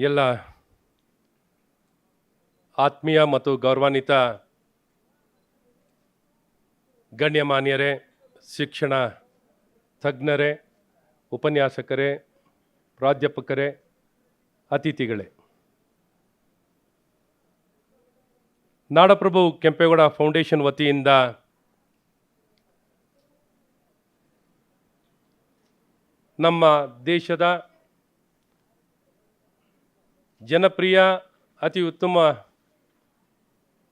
ಎಲ್ಲ ಆತ್ಮೀಯ ಮತ್ತು ಗೌರವಾನ್ವಿತ ಗಣ್ಯಮಾನ್ಯರೇ, ಶಿಕ್ಷಣ ತಜ್ಞರೇ, ಉಪನ್ಯಾಸಕರೇ, ಪ್ರಾಧ್ಯಾಪಕರೇ, ಅತಿಥಿಗಳೇ. ನಾಡಪ್ರಭು ಕೆಂಪೇಗೌಡ ಫೌಂಡೇಶನ್ ವತಿಯಿಂದ ನಮ್ಮ ದೇಶದ ಜನಪ್ರಿಯ, ಅತಿ ಉತ್ತಮ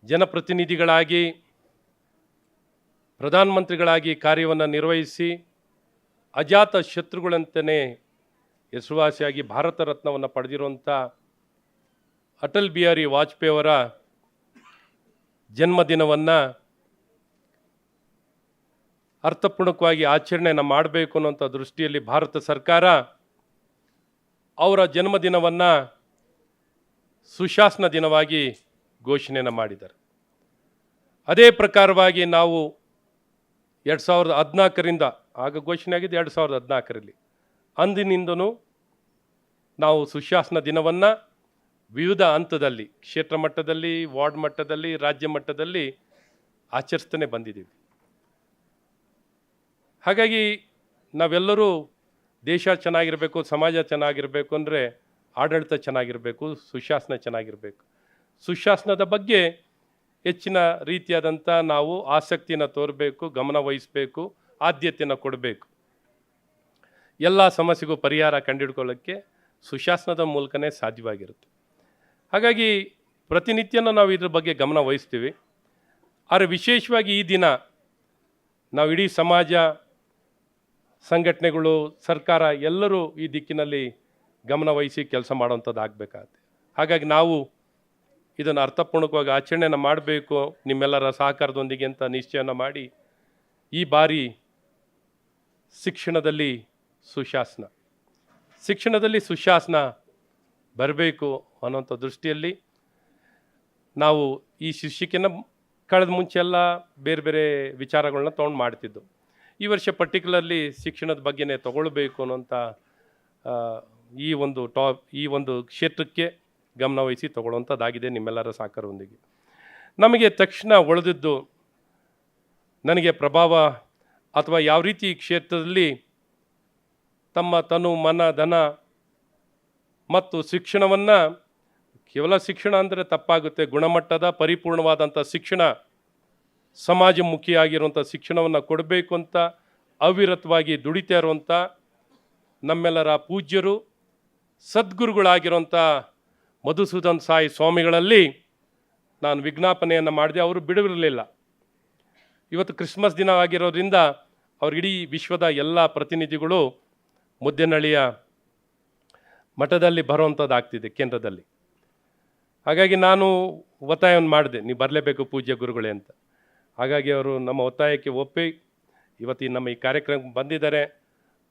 ಜನಪ್ರತಿನಿಧಿಗಳಾಗಿ, ಪ್ರಧಾನಮಂತ್ರಿಗಳಾಗಿ ಕಾರ್ಯವನ್ನು ನಿರ್ವಹಿಸಿ ಅಜಾತ ಶತ್ರುಗಳಂತಲೇ ಹೆಸರುವಾಸಿಯಾಗಿ ಭಾರತ ರತ್ನವನ್ನು ಪಡೆದಿರುವಂಥ ಅಟಲ್ ಬಿಹಾರಿ ವಾಜಪೇಯಿಯವರ ಜನ್ಮದಿನವನ್ನು ಅರ್ಥಪೂರ್ಣಕವಾಗಿ ಆಚರಣೆಯನ್ನು ಮಾಡಬೇಕು ಅನ್ನೋಂಥ ದೃಷ್ಟಿಯಲ್ಲಿ ಭಾರತ ಸರ್ಕಾರ ಅವರ ಜನ್ಮದಿನವನ್ನು ಸುಶಾಸನ ದಿನವಾಗಿ ಘೋಷಣೆಯನ್ನು ಮಾಡಿದ್ದಾರೆ. ಅದೇ ಪ್ರಕಾರವಾಗಿ ನಾವು ಎರಡು ಸಾವಿರದ ಹದಿನಾಲ್ಕರಿಂದ, ಆಗ ಘೋಷಣೆ ಆಗಿದ್ದು ಎರಡು ಸಾವಿರದ ಹದಿನಾಲ್ಕರಲ್ಲಿ ಅಂದಿನಿಂದನೂ ನಾವು ಸುಶಾಸನ ದಿನವನ್ನು ವಿವಿಧ ಹಂತದಲ್ಲಿ, ಕ್ಷೇತ್ರ ಮಟ್ಟದಲ್ಲಿ, ವಾರ್ಡ್ ಮಟ್ಟದಲ್ಲಿ, ರಾಜ್ಯ ಮಟ್ಟದಲ್ಲಿ ಆಚರಿಸ್ತಾನೆ ಬಂದಿದ್ದೀವಿ. ಹಾಗಾಗಿ ನಾವೆಲ್ಲರೂ ದೇಶ ಚೆನ್ನಾಗಿರಬೇಕು, ಸಮಾಜ ಚೆನ್ನಾಗಿರಬೇಕು ಅಂದರೆ ಆಡಳಿತ ಚೆನ್ನಾಗಿರಬೇಕು, ಸುಶಾಸನ ಚೆನ್ನಾಗಿರಬೇಕು. ಸುಶಾಸನದ ಬಗ್ಗೆ ಹೆಚ್ಚಿನ ರೀತಿಯಾದಂಥ ನಾವು ಆಸಕ್ತಿಯನ್ನು ತೋರಬೇಕು, ಗಮನ ವಹಿಸಬೇಕು ಆದ್ಯತೆಯನ್ನು ಕೊಡಬೇಕು. ಎಲ್ಲ ಸಮಸ್ಯೆಗೂ ಪರಿಹಾರ ಕಂಡುಹಿಡ್ಕೊಳ್ಳೋಕ್ಕೆ ಸುಶಾಸನದ ಮೂಲಕನೇ ಸಾಧ್ಯವಾಗಿರುತ್ತೆ. ಹಾಗಾಗಿ ಪ್ರತಿನಿತ್ಯನೂ ನಾವು ಇದ್ರ ಬಗ್ಗೆ ಗಮನ ವಹಿಸ್ತೀವಿ. ಆದರೆ ವಿಶೇಷವಾಗಿ ಈ ದಿನ ನಾವು ಇಡೀ ಸಮಾಜ, ಸಂಘಟನೆಗಳು, ಸರ್ಕಾರ ಎಲ್ಲರೂ ಈ ದಿಕ್ಕಿನಲ್ಲಿ ಗಮನ ವಹಿಸಿ ಕೆಲಸ ಮಾಡೋವಂಥದ್ದು ಹಾಗಾಗಿ ನಾವು ಇದನ್ನು ಅರ್ಥಪೂರ್ಣಕವಾಗಿ ಆಚರಣೆಯನ್ನು ಮಾಡಬೇಕು, ನಿಮ್ಮೆಲ್ಲರ ಸಹಕಾರದೊಂದಿಗೆ ಅಂತ ನಿಶ್ಚಯನ ಮಾಡಿ ಈ ಬಾರಿ ಶಿಕ್ಷಣದಲ್ಲಿ ಸುಶಾಸನ. ಶಿಕ್ಷಣದಲ್ಲಿ ಸುಶಾಸನ ಬರಬೇಕು ಅನ್ನೋಂಥ ದೃಷ್ಟಿಯಲ್ಲಿ ನಾವು ಈ ಶಿಕ್ಷಕಿನ ಕಳೆದ ಮುಂಚೆ ಎಲ್ಲ ಬೇರೆ ಬೇರೆ ವಿಚಾರಗಳನ್ನ ತೊಗೊಂಡು ಮಾಡ್ತಿದ್ದು ಈ ವರ್ಷ ಪರ್ಟಿಕ್ಯುಲರ್ಲಿ ಶಿಕ್ಷಣದ ಬಗ್ಗೆನೇ ತಗೊಳ್ಬೇಕು ಅನ್ನೋಂಥ ಈ ಒಂದು ಟಾಪ್, ಈ ಒಂದು ಕ್ಷೇತ್ರಕ್ಕೆ ಗಮನವಹಿಸಿ ತಗೊಳ್ಳುವಂಥದ್ದಾಗಿದೆ ನಿಮ್ಮೆಲ್ಲರ ಸಹಕಾರದೊಂದಿಗೆ. ನಮಗೆ ತಕ್ಷಣ ಉಳಿದಿದ್ದು ನನಗೆ ಪ್ರಭಾವ ಅಥವಾ ಯಾವ ರೀತಿ ಕ್ಷೇತ್ರದಲ್ಲಿ ತಮ್ಮ ತನು, ಮನ, ಧನ ಮತ್ತು ಶಿಕ್ಷಣವನ್ನು, ಕೇವಲ ಶಿಕ್ಷಣ ಅಂದರೆ ತಪ್ಪಾಗುತ್ತೆ, ಗುಣಮಟ್ಟದ, ಪರಿಪೂರ್ಣವಾದಂಥ ಶಿಕ್ಷಣ ಸಮಾಜಮುಖಿಯಾಗಿರುವಂಥ ಶಿಕ್ಷಣವನ್ನು ಕೊಡಬೇಕು ಅಂತ ಅವಿರತವಾಗಿ ದುಡಿತಾ ಇರುವಂಥ ನಮ್ಮೆಲ್ಲರ ಪೂಜ್ಯರು ಸದ್ಗುರುಗಳಾಗಿರುವಂಥ ಮಧುಸೂದನ್ ಸಾಯಿ ಸ್ವಾಮಿಗಳಲ್ಲಿ ನಾನು ವಿಜ್ಞಾಪನೆಯನ್ನು ಮಾಡಿದೆ. ಅವರು ಬಿಡುವಿರಲಿಲ್ಲ. ಇವತ್ತು ಕ್ರಿಸ್ಮಸ್ ದಿನ ಆಗಿರೋದ್ರಿಂದ ಅವ್ರ ಇಡೀ ವಿಶ್ವದ ಎಲ್ಲ ಪ್ರತಿನಿಧಿಗಳು ಮುದ್ದೆನಳ್ಳಿಯ ಮಠದಲ್ಲಿ ಬರುವಂಥದ್ದಾಗ್ತಿದೆ ಕೇಂದ್ರದಲ್ಲಿ. ಹಾಗಾಗಿ ನಾನು ಒತ್ತಾಯವನ್ನು ಮಾಡಿದೆ. ನೀವು ಬರಲೇಬೇಕು ಪೂಜ್ಯ ಗುರುಗಳೇ ಅಂತ. ಹಾಗಾಗಿ ಅವರು ನಮ್ಮ ಒತ್ತಾಯಕ್ಕೆ ಒಪ್ಪಿ ಇವತ್ತು ನಮ್ಮ ಈ ಕಾರ್ಯಕ್ರಮಕ್ಕೆ ಬಂದಿದ್ದಾರೆ.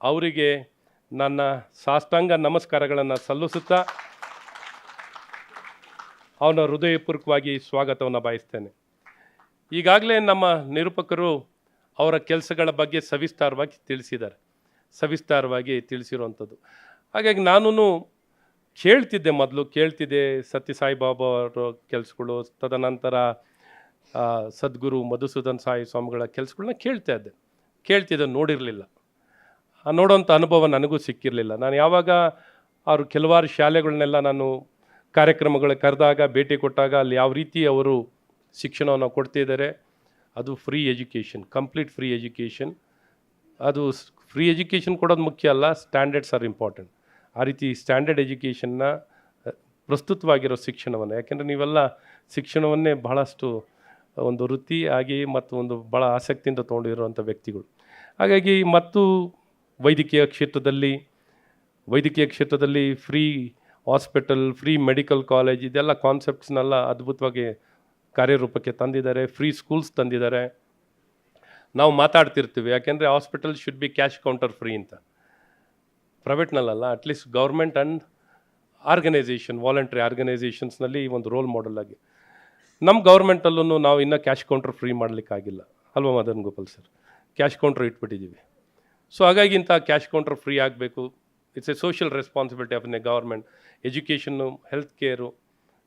ಅವರಿಗೆ ನನ್ನ ಸಾಷ್ಟಾಂಗ ನಮಸ್ಕಾರಗಳನ್ನು ಸಲ್ಲಿಸುತ್ತಾ ಅವನ ಹೃದಯಪೂರ್ವಕವಾಗಿ ಸ್ವಾಗತವನ್ನು ಬಯಸ್ತೇನೆ. ಈಗಾಗಲೇ ನಮ್ಮ ನಿರೂಪಕರು ಅವರ ಕೆಲಸಗಳ ಬಗ್ಗೆ ಸವಿಸ್ತಾರವಾಗಿ ತಿಳಿಸಿದ್ದಾರೆ. ಸವಿಸ್ತಾರವಾಗಿ ತಿಳಿಸಿರುವಂಥದ್ದು. ಹಾಗಾಗಿ ನಾನು ಕೇಳ್ತಿದ್ದೆ ಮೊದಲು, ಕೇಳ್ತಿದ್ದೆ ಸತ್ಯ ಬಾಬಾ ಅವರ ಕೆಲಸಗಳು, ತದನಂತರ ಸದ್ಗುರು ಮಧುಸೂದನ್ ಸಾಯಿ ಸ್ವಾಮಿಗಳ ಕೆಲಸಗಳನ್ನ ಕೇಳ್ತಾ ಇದ್ದೆ. ಕೇಳ್ತಿದ್ದೆ ನೋಡಿರಲಿಲ್ಲ. ನೋಡೋಂಥ ಅನುಭವ ನನಗೂ ಸಿಕ್ಕಿರಲಿಲ್ಲ. ನಾನು ಯಾವಾಗ ಅವರು ಕೆಲವಾರು ಶಾಲೆಗಳನ್ನೆಲ್ಲ ನಾನು ಕಾರ್ಯಕ್ರಮಗಳು ಕರೆದಾಗ, ಭೇಟಿ ಕೊಟ್ಟಾಗ ಅಲ್ಲಿ ಯಾವ ರೀತಿ ಅವರು ಶಿಕ್ಷಣವನ್ನು ಕೊಡ್ತಿದ್ದಾರೆ, ಅದು free education complete free education ಅದು ಫ್ರೀ ಎಜುಕೇಷನ್ ಕೊಡೋದು ಮುಖ್ಯ ಅಲ್ಲ ಸ್ಟ್ಯಾಂಡರ್ಡ್ಸ್ ಆರ್ ಇಂಪಾರ್ಟೆಂಟ್ ಆ ರೀತಿ ಸ್ಟ್ಯಾಂಡರ್ಡ್ ಎಜುಕೇಷನ್ನ ಪ್ರಸ್ತುತವಾಗಿರೋ ಶಿಕ್ಷಣವನ್ನು. ಯಾಕೆಂದರೆ ನೀವೆಲ್ಲ ಶಿಕ್ಷಣವನ್ನೇ ಬಹಳಷ್ಟು ಒಂದು ವೃತ್ತಿ ಆಗಿ ಮತ್ತು ಒಂದು ಭಾಳ ಆಸಕ್ತಿಯಿಂದ ತೊಗೊಂಡಿರುವಂಥ ವ್ಯಕ್ತಿಗಳು. ಹಾಗಾಗಿ ಮತ್ತು ವೈದ್ಯಕೀಯ ಕ್ಷೇತ್ರದಲ್ಲಿ ವೈದ್ಯಕೀಯ ಕ್ಷೇತ್ರದಲ್ಲಿ free hospital free medical college ಇದೆಲ್ಲ ಕಾನ್ಸೆಪ್ಟ್ಸ್ನೆಲ್ಲ ಅದ್ಭುತವಾಗಿ ಕಾರ್ಯರೂಪಕ್ಕೆ ತಂದಿದ್ದಾರೆ ಫ್ರೀ ಸ್ಕೂಲ್ಸ್ ತಂದಿದ್ದಾರೆ. ನಾವು ಮಾತಾಡ್ತಿರ್ತೀವಿ, ಯಾಕೆಂದರೆ hospital should be cash counter free ಅಂತ. ಪ್ರೈವೇಟ್ನಲ್ಲ at least government and organisation voluntary ಆರ್ಗನೈಸೇಷನ್ಸ್ನಲ್ಲಿ ಒಂದು ರೋಲ್ ಮಾಡೆಲ್ ಆಗಿ. ನಮ್ಮ ಗೌರ್ಮೆಂಟಲ್ಲೂ ನಾವು ಇನ್ನೂ ಕ್ಯಾಶ್ ಕೌಂಟರ್ ಫ್ರೀ ಮಾಡಲಿಕ್ಕಾಗಿಲ್ಲ. ಅಲ್ವಾ Madan Gopal sir cash counter ಇಟ್ಬಿಟ್ಟಿದ್ದೀವಿ so ಹಾಗಾಗಿ ಇಂಥ ಕ್ಯಾಶ್ ಕೌಂಟರ್ ಫ್ರೀ ಆಗಬೇಕು it's a social responsibility of a government education health care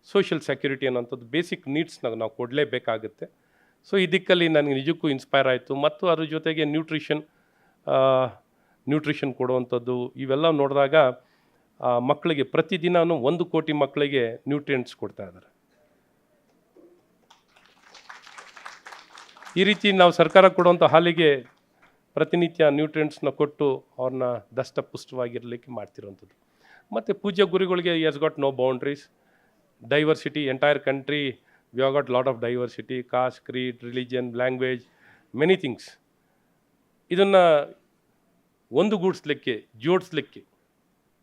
social security ಅನ್ನೋಂಥದ್ದು ಬೇಸಿಕ್ ನೀಡ್ಸ್ನ ನಾವು ಕೊಡಲೇಬೇಕಾಗುತ್ತೆ ಸೊ ಈ ದಿಕ್ಕಲ್ಲಿ ನನಗೆ ನಿಜಕ್ಕೂ ಇನ್ಸ್ಪೈರ್ ಆಯಿತು ಮತ್ತು ಅದ್ರ ಜೊತೆಗೆ ನ್ಯೂಟ್ರಿಷನ್ ನ್ಯೂಟ್ರಿಷನ್ ಕೊಡುವಂಥದ್ದು ಇವೆಲ್ಲ ನೋಡಿದಾಗ ಮಕ್ಕಳಿಗೆ ಪ್ರತಿದಿನವೂ ಒಂದು ಕೋಟಿ ಮಕ್ಕಳಿಗೆ ನ್ಯೂಟ್ರಿಯೆಂಟ್ಸ್ ಕೊಡ್ತಾ ಇದ್ದಾರೆ ಈ ರೀತಿ ನಾವು ಸರ್ಕಾರ ಕೊಡುವಂಥ ಹಾಲಿಗೆ ಪ್ರತಿನಿತ್ಯ ನ್ಯೂಟ್ರಿಯೆಂಟ್ಸ್ನ ಕೊಟ್ಟು ಅವ್ರನ್ನ ದಷ್ಟಪುಷ್ಟವಾಗಿರಲಿಕ್ಕೆ ಮಾಡ್ತಿರೋವಂಥದ್ದು ಮತ್ತು ಪೂಜ್ಯ ಗುರುಗಳಿಗೆ as got no boundaries diversity entire country we got lot of diversity caste creed religion language many things ಇದನ್ನು ಒಂದುಗೂಡಿಸ್ಲಿಕ್ಕೆ, ಜೋಡಿಸ್ಲಿಕ್ಕೆ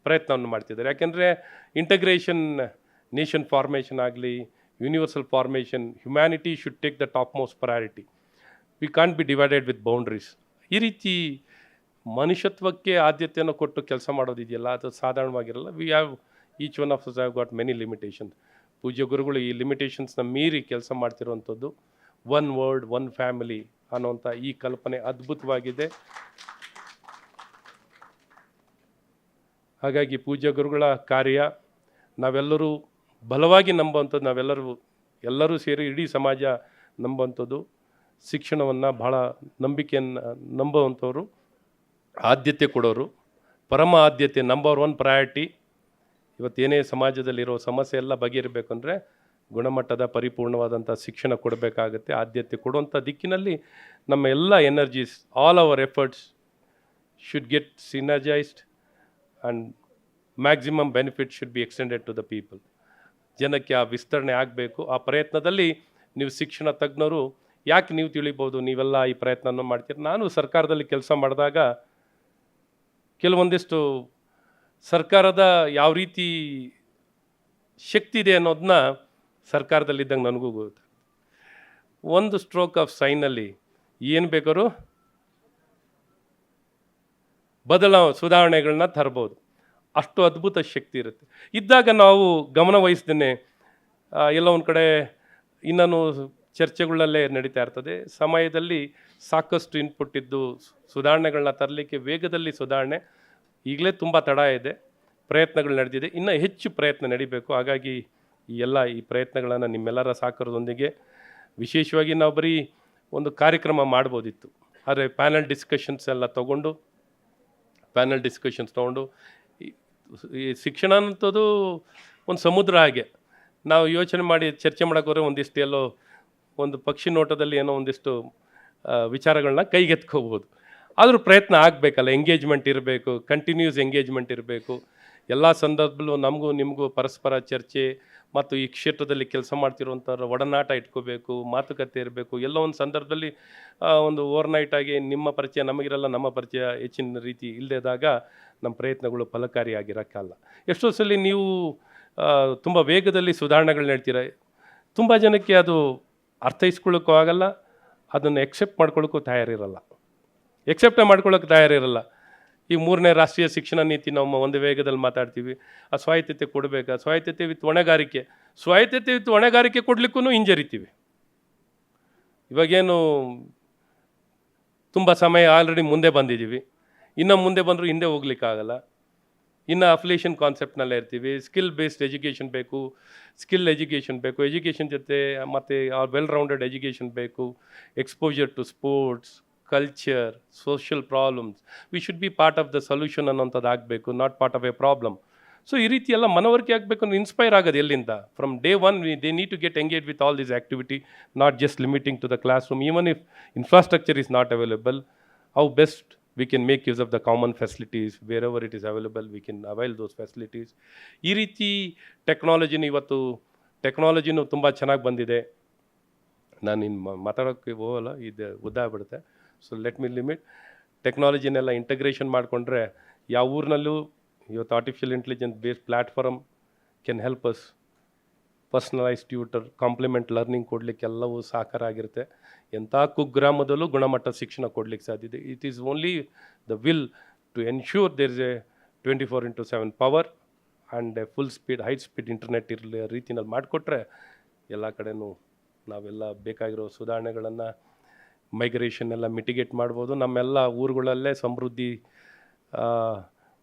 ಪ್ರಯತ್ನವನ್ನು ಮಾಡ್ತಿದ್ದಾರೆ. ಯಾಕೆಂದರೆ ಇಂಟಗ್ರೇಷನ್ ನೇಷನ್ ಫಾರ್ಮೇಷನ್ ಆಗಲಿ universal formation humanity should take the top most priority we can't be divided with boundaries ಈ ರೀತಿ ಮನುಷ್ಯತ್ವಕ್ಕೆ ಆದ್ಯತೆಯನ್ನು ಕೊಟ್ಟು ಕೆಲಸ ಮಾಡೋದಿದೆಯಲ್ಲ, ಅದು ಸಾಧಾರಣವಾಗಿರಲ್ಲ. We have each one of have got many limitations ಪೂಜ್ಯ ಗುರುಗಳು ಈ ಲಿಮಿಟೇಷನ್ಸ್ನ ಮೀರಿ ಕೆಲಸ ಮಾಡ್ತಿರುವಂಥದ್ದು. ಒನ್ ವರ್ಲ್ಡ್ ಒನ್ ಫ್ಯಾಮಿಲಿ ಅನ್ನೋಂಥ ಈ ಕಲ್ಪನೆ ಅದ್ಭುತವಾಗಿದೆ. ಹಾಗಾಗಿ ಪೂಜ್ಯ ಗುರುಗಳ ಕಾರ್ಯ, ನಾವೆಲ್ಲರೂ ಬಲವಾಗಿ ನಂಬುವಂಥದ್ದು, ನಾವೆಲ್ಲರೂ, ಎಲ್ಲರೂ ಸೇರಿ ಇಡೀ ಸಮಾಜ ನಂಬುವಂಥದ್ದು. ಶಿಕ್ಷಣವನ್ನು ಭಾಳ ನಂಬಿಕೆಯನ್ನು ನಂಬುವಂಥವ್ರು, ಆದ್ಯತೆ ಕೊಡೋರು. ಪರಮ ಆದ್ಯತೆ ನಂಬರ್ ಒನ್ ಪ್ರಯಾರಿಟಿ ಇವತ್ತೇನೇ ಸಮಾಜದಲ್ಲಿರೋ ಸಮಸ್ಯೆ ಎಲ್ಲ ಬಗೆಯಿರಬೇಕು ಅಂದರೆ ಗುಣಮಟ್ಟದ ಪರಿಪೂರ್ಣವಾದಂಥ ಶಿಕ್ಷಣ ಕೊಡಬೇಕಾಗತ್ತೆ, ಆದ್ಯತೆ ಕೊಡುವಂಥ ದಿಕ್ಕಿನಲ್ಲಿ ನಮ್ಮ ಎಲ್ಲ energies all our efforts should get synergised and maximum benefit should be extended to the people ಜನಕ್ಕೆ ಆ ವಿಸ್ತರಣೆ ಆಗಬೇಕು. ಆ ಪ್ರಯತ್ನದಲ್ಲಿ ನೀವು ಶಿಕ್ಷಣ ತಜ್ಞರು ಯಾಕೆ ನೀವು ತಿಳಿಬೋದು ನೀವೆಲ್ಲ ಈ ಪ್ರಯತ್ನವನ್ನು ಮಾಡ್ತೀರಿ? ನಾನು ಸರ್ಕಾರದಲ್ಲಿ ಕೆಲಸ ಮಾಡಿದಾಗ ಕೆಲವೊಂದಿಷ್ಟು ಸರ್ಕಾರದ ಯಾವ ರೀತಿ ಶಕ್ತಿ ಇದೆ ಅನ್ನೋದನ್ನ ಸರ್ಕಾರದಲ್ಲಿದ್ದಂಗೆ ನನಗೂ ಗೊತ್ತು. ಒಂದು ಸ್ಟ್ರೋಕ್ ಆಫ್ ಸೈನಲ್ಲಿ ಏನು ಬೇಕಾದ್ರೂ ಬದಲಾವ ಸುಧಾರಣೆಗಳನ್ನ ತರ್ಬೋದು. ಅಷ್ಟು ಅದ್ಭುತ ಶಕ್ತಿ ಇರುತ್ತೆ. ಇದ್ದಾಗ ನಾವು ಗಮನ ವಹಿಸ್ದೇನೆ ಎಲ್ಲ ಎಲ್ಲೋ ಒಂದು ಕಡೆ ಇನ್ನೂ ಚರ್ಚೆಗಳಲ್ಲೇ ನಡೀತಾ ಇರ್ತದೆ. ಸಮಯದಲ್ಲಿ ಸಾಕಷ್ಟು ಇನ್ಪುಟ್ ಇದ್ದು ಸುಧಾರಣೆಗಳನ್ನ ತರಲಿಕ್ಕೆ ವೇಗದಲ್ಲಿ ಸುಧಾರಣೆ, ಈಗಲೇ ತುಂಬ ತಡ ಇದೆ. ಪ್ರಯತ್ನಗಳು ನಡೆದಿದೆ. ಇನ್ನು ಹೆಚ್ಚು ಪ್ರಯತ್ನ ನಡಿಬೇಕು. ಹಾಗಾಗಿ ಈ ಎಲ್ಲ ಈ ಪ್ರಯತ್ನಗಳನ್ನು ನಿಮ್ಮೆಲ್ಲರ ಸಹಕಾರದೊಂದಿಗೆ ವಿಶೇಷವಾಗಿ ನಾವು ಬರೀ ಒಂದು ಕಾರ್ಯಕ್ರಮ ಮಾಡ್ಬೋದಿತ್ತು. ಆದರೆ ಪ್ಯಾನಲ್ ಡಿಸ್ಕಷನ್ಸ್ ಎಲ್ಲ ತಗೊಂಡು ಪ್ಯಾನಲ್ ಡಿಸ್ಕಷನ್ಸ್ ತೊಗೊಂಡು, ಈ- ಶಿಕ್ಷಣ ಅನ್ನೋದು ಒಂದು ಸಮುದ್ರ ಹಾಗೆ. ನಾವು ಯೋಚನೆ ಮಾಡಿ ಚರ್ಚೆ ಮಾಡೋಕ್ಕೋದ್ರೆ ಒಂದಿಷ್ಟು ಎಲ್ಲೋ ಒಂದು ಪಕ್ಷಿ ನೋಟದಲ್ಲಿ ಏನೋ ಒಂದಿಷ್ಟು ವಿಚಾರಗಳನ್ನ ಕೈಗೆತ್ಕೋಬೋದು ಆದರೂ ಪ್ರಯತ್ನ ಆಗಬೇಕಲ್ಲ ಎಂಗೇಜ್ಮೆಂಟ್ ಇರಬೇಕು ಕಂಟಿನ್ಯೂಸ್ ಎಂಗೇಜ್ಮೆಂಟ್ ಇರಬೇಕು. ಎಲ್ಲ ಸಂದರ್ಭದಲ್ಲೂ ನಮಗೂ ನಿಮಗೂ ಪರಸ್ಪರ ಚರ್ಚೆ ಮತ್ತು ಈ ಕ್ಷೇತ್ರದಲ್ಲಿ ಕೆಲಸ ಮಾಡ್ತಿರುವಂಥವ್ರ ಒಡನಾಟ ಇಟ್ಕೋಬೇಕು, ಮಾತುಕತೆ ಇರಬೇಕು. ಎಲ್ಲ ಒಂದು ಸಂದರ್ಭದಲ್ಲಿ ಒಂದು ಓವರ್ನೈಟ್ ಆಗಿ ನಿಮ್ಮ ಪರಿಚಯ ನಮಗಿರಲ್ಲ, ನಮ್ಮ ಪರಿಚಯ ಹೆಚ್ಚಿನ ರೀತಿ ಇಲ್ಲದಾಗ ನಮ್ಮ ಪ್ರಯತ್ನಗಳು ಫಲಕಾರಿಯಾಗಿರೋಕ್ಕಲ್ಲ. ಎಷ್ಟೋ ಸಲ ನೀವು ತುಂಬ ವೇಗದಲ್ಲಿ ಸುಧಾರಣೆಗಳನ್ನ ಹೇಳ್ತೀರ ತುಂಬ ಜನಕ್ಕೆ ಅದು ಅರ್ಥೈಸ್ಕೊಳ್ಳೋಕ್ಕೂ ಆಗಲ್ಲ, ಅದನ್ನು ಎಕ್ಸೆಪ್ಟ್ ಮಾಡ್ಕೊಳ್ಳೋಕ್ಕೂ ತಯಾರಿರಲ್ಲ. ಎಕ್ಸೆಪ್ಟ್ ಮಾಡ್ಕೊಳ್ಳೋಕೆ ತಯಾರಿರಲ್ಲ. ಈ ಮೂರನೇ ರಾಷ್ಟ್ರೀಯ ಶಿಕ್ಷಣ ನೀತಿ ನಾವು ಒಂದು ವೇಗದಲ್ಲಿ ಮಾತಾಡ್ತೀವಿ. ಆ ಸ್ವಾಯತ್ತತೆ ಕೊಡಬೇಕಾ ಸ್ವಾಯತ್ತತೆ ವಿತ್ ಹೊಣೆಗಾರಿಕೆ. ಸ್ವಾಯತ್ತತೆ ವಿತ್ ಹೊಣೆಗಾರಿಕೆ ಕೊಡಲಿಕ್ಕೂ ಹಿಂಜರಿತೀವಿ. ಇವಾಗೇನು ತುಂಬ ಸಮಯ ಆಲ್ರೆಡಿ ಮುಂದೆ ಬಂದಿದ್ದೀವಿ. ಇನ್ನು ಮುಂದೆ ಬಂದರೂ ಹಿಂದೆ ಹೋಗ್ಲಿಕ್ಕಾಗಲ್ಲ. ಇನ್ನು ಅಫ್ಲೇಷನ್ ಕಾನ್ಸೆಪ್ಟ್ನಲ್ಲೇ ಇರ್ತೀವಿ. ಸ್ಕಿಲ್ ಬೇಸ್ಡ್ ಎಜುಕೇಷನ್ ಬೇಕು. ಸ್ಕಿಲ್ ಎಜುಕೇಷನ್ ಬೇಕು. ಎಜುಕೇಷನ್ ಜೊತೆ ಮತ್ತು ವೆಲ್ ರೌಂಡೆಡ್ ಎಜುಕೇಷನ್ ಬೇಕು. Exposure to sports culture social problems we should be part of the solution ಅನ್ನೋಂಥದ್ದು ಆಗಬೇಕು not part of a problem so ಈ ರೀತಿ ಎಲ್ಲ ಮನವರಿಕೆ ಆಗಬೇಕು ಅಂದ್ರೆ ಇನ್ಸ್ಪೈರ್ ಆಗೋದು ಎಲ್ಲಿಂದ? From day one we they need to get engage with all this activity not just limiting to the classroom even if infrastructure is not available how best we can make use of the common facilities. Wherever it is available, we can avail those facilities. ಈ ರೀತಿ ಟೆಕ್ನಾಲಜಿನ ಇವತ್ತು ಟೆಕ್ನಾಲಜಿನೂ ತುಂಬ ಚೆನ್ನಾಗಿ ಬಂದಿದೆ. ನಾನು ಇನ್ನು ಮಾತಾಡೋಕ್ಕೆ ಹೋಗಲ್ಲ, ಇದು ಉದ್ದಾಗ್ಬಿಡುತ್ತೆ ಸೊ ಲೆಟ್ ಮಿ ಲಿಮಿಟ್ ಟೆಕ್ನಾಲಜಿನೆಲ್ಲ ಇಂಟಗ್ರೇಷನ್ ಮಾಡಿಕೊಂಡ್ರೆ, ಯಾವ ಊರಿನಲ್ಲೂ ಇವತ್ತು artificial intelligence based platform can help us personalise tutor complement learning ಕೊಡಲಿಕ್ಕೆ ಎಲ್ಲವೂ ಸಾಕಾರ ಆಗಿರುತ್ತೆ ಎಂಥ ಕುಗ್ರಾಮದಲ್ಲೂ ಗುಣಮಟ್ಟ ಶಿಕ್ಷಣ ಕೊಡ್ಲಿಕ್ಕೆ ಇದೆ. It is only the will to ensure there is a twenty four into seven power and full speed high speed internet ಇರಲಿ ರೀತಿನಲ್ಲಿ ಮಾಡಿಕೊಟ್ರೆ ಎಲ್ಲ ಕಡೆನೂ ನಾವೆಲ್ಲ ಬೇಕಾಗಿರೋ ಸುಧಾರಣೆಗಳನ್ನು ಮೈಗ್ರೇಷನ್ ಎಲ್ಲ ಮಿಟಿಗೇಟ್ ಮಾಡ್ಬೋದು. ನಮ್ಮೆಲ್ಲ ಊರುಗಳಲ್ಲೇ ಸಮೃದ್ಧಿ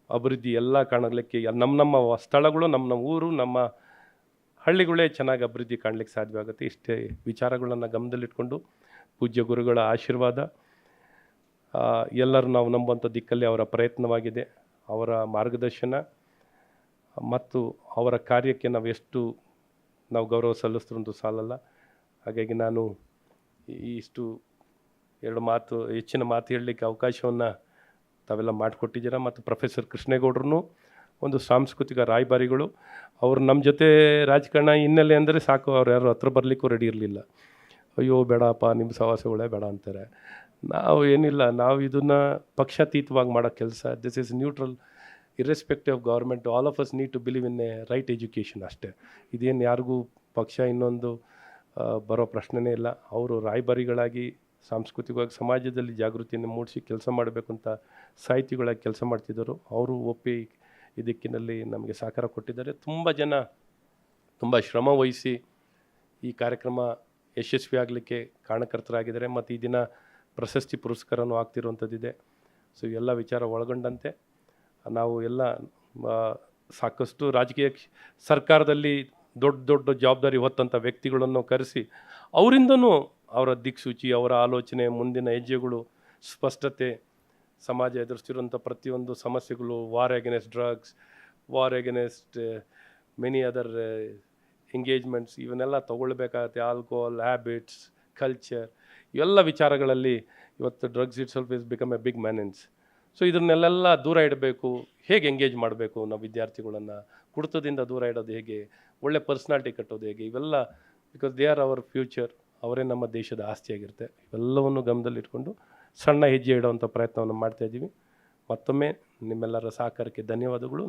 ಅಭಿವೃದ್ಧಿ ಎಲ್ಲ ಕಾಣಲಿಕ್ಕೆ ನಮ್ಮ ನಮ್ಮ ಸ್ಥಳಗಳು ನಮ್ಮ ನಮ್ಮ ಊರು, ನಮ್ಮ ಹಳ್ಳಿಗಳೇ ಚೆನ್ನಾಗಿ ಅಭಿವೃದ್ಧಿ ಕಾಣಲಿಕ್ಕೆ ಸಾಧ್ಯವಾಗುತ್ತೆ. ಇಷ್ಟೇ ವಿಚಾರಗಳನ್ನು ಗಮನದಲ್ಲಿಟ್ಕೊಂಡು ಪೂಜ್ಯ ಗುರುಗಳ ಆಶೀರ್ವಾದ ಎಲ್ಲರೂ ನಾವು ನಂಬುವಂಥ ದಿಕ್ಕಲ್ಲಿ ಅವರ ಪ್ರಯತ್ನವಾಗಿದೆ, ಅವರ ಮಾರ್ಗದರ್ಶನ ಮತ್ತು ಅವರ ಕಾರ್ಯಕ್ಕೆ ನಾವು ಎಷ್ಟು ನಾವು ಗೌರವ ಸಲ್ಲಿಸ್ತರಂತೂ ಸಾಲಲ್ಲ. ಹಾಗಾಗಿ ನಾನು ಇಷ್ಟು ಎರಡು ಮಾತು, ಹೆಚ್ಚಿನ ಮಾತು ಹೇಳಲಿಕ್ಕೆ ಅವಕಾಶವನ್ನು ತಾವೆಲ್ಲ ಮಾಡಿಕೊಟ್ಟಿದ್ದೀರಾ. ಮತ್ತು ಪ್ರೊಫೆಸರ್ ಕೃಷ್ಣೇಗೌಡರು ಒಂದು ಸಾಂಸ್ಕೃತಿಕ ರಾಯಭಾರಿಗಳು. ಅವರು ನಮ್ಮ ಜೊತೆ ರಾಜಕಾರಣ ಹಿನ್ನೆಲೆ ಅಂದರೆ ಸಾಕು, ಅವ್ರು ಯಾರು ಹತ್ರ ಬರಲಿಕ್ಕೂ ರೆಡಿ ಇರಲಿಲ್ಲ. ಅಯ್ಯೋ ಬೇಡಪ್ಪ ನಿಮ್ಮ ಸಹವಾಸಗಳೇ ಬೇಡ ಅಂತಾರೆ. ನಾವು ಏನಿಲ್ಲ, ನಾವು ಇದನ್ನು ಪಕ್ಷಾತೀತವಾಗಿ ಮಾಡೋ ಕೆಲಸ. This is neutral irrespective government all of us need to believe in a right education ಅಷ್ಟೇ. ಇದೇನು ಯಾರಿಗೂ ಪಕ್ಷ ಇನ್ನೊಂದು ಬರೋ ಪ್ರಶ್ನೆನೇ ಇಲ್ಲ. ಅವರು ರಾಯಭಾರಿಗಳಾಗಿ ಸಾಂಸ್ಕೃತಿಕವಾಗಿ, ಸಮಾಜದಲ್ಲಿ ಜಾಗೃತಿಯನ್ನು ಮೂಡಿಸಿ ಕೆಲಸ ಮಾಡಬೇಕು ಅಂತ ಸಾಹಿತಿಗಳಾಗಿ ಕೆಲಸ ಮಾಡ್ತಿದ್ದರು. ಅವರು ಒಪ್ಪಿ ಈ ದಿಕ್ಕಿನಲ್ಲಿ ನಮಗೆ ಸಹಕಾರ ಕೊಟ್ಟಿದ್ದಾರೆ. ತುಂಬ ಜನ ತುಂಬ ಶ್ರಮ ವಹಿಸಿ ಈ ಕಾರ್ಯಕ್ರಮ ಯಶಸ್ವಿ ಆಗಲಿಕ್ಕೆ ಕಾರಣಕರ್ತರಾಗಿದ್ದಾರೆ. ಮತ್ತು ಈ ದಿನ ಪ್ರಶಸ್ತಿ ಪುರಸ್ಕಾರನೂ ಆಗ್ತಿರುವಂಥದ್ದಿದೆ. ಸೊ ಎಲ್ಲ ವಿಚಾರ ಒಳಗೊಂಡಂತೆ ನಾವು ಎಲ್ಲ ಸಾಕಷ್ಟು ರಾಜಕೀಯ ಸರ್ಕಾರದಲ್ಲಿ ದೊಡ್ಡ ದೊಡ್ಡ ಜವಾಬ್ದಾರಿ ಹೊತ್ತಂಥ ವ್ಯಕ್ತಿಗಳನ್ನು ಕರೆಸಿ ಅವರಿಂದನೂ ಅವರ ದಿಕ್ಸೂಚಿ, ಅವರ ಆಲೋಚನೆ, ಮುಂದಿನ ಹೆಜ್ಜೆಗಳು, ಸ್ಪಷ್ಟತೆ ಸಮಾಜ ಎದುರಿಸ್ತಿರುವಂಥ ಪ್ರತಿಯೊಂದು ಸಮಸ್ಯೆಗಳು war against drugs war against many other engagements ಇವನ್ನೆಲ್ಲ ತೊಗೊಳ್ಬೇಕಾಗತ್ತೆ. ಆಲ್ಕೋಹಾಲ್ ಹ್ಯಾಬಿಟ್ಸ್ ಕಲ್ಚರ್ ಇವೆಲ್ಲ ವಿಚಾರಗಳಲ್ಲಿ ಇವತ್ತು ಡ್ರಗ್ಸ್ ಇಟ್ ಸ್ವಲ್ಪ is become a big menace so ಇದನ್ನೆಲ್ಲ ದೂರ ಇಡಬೇಕು. ಹೇಗೆ ಎಂಗೇಜ್ ಮಾಡಬೇಕು ನಾವು ವಿದ್ಯಾರ್ಥಿಗಳನ್ನು? ಕುಡಿತದಿಂದ ದೂರ ಇಡೋದು ಹೇಗೆ? ಒಳ್ಳೆ ಪರ್ಸ್ನಾಲಿಟಿ ಕಟ್ಟೋದು ಹೇಗೆ? ಇವೆಲ್ಲ because they are our future ಅವರೇ ನಮ್ಮ ದೇಶದ ಆಸ್ತಿಯಾಗಿರುತ್ತೆ. ಇವೆಲ್ಲವನ್ನು ಗಮನದಲ್ಲಿಟ್ಕೊಂಡು ಸಣ್ಣ ಹೆಜ್ಜೆ ಇಡುವಂಥ ಪ್ರಯತ್ನವನ್ನು ಮಾಡ್ತಾಯಿದ್ದೀವಿ ಮತ್ತೊಮ್ಮೆ ನಿಮ್ಮೆಲ್ಲರ ಸಹಕಾರಕ್ಕೆ ಧನ್ಯವಾದಗಳು.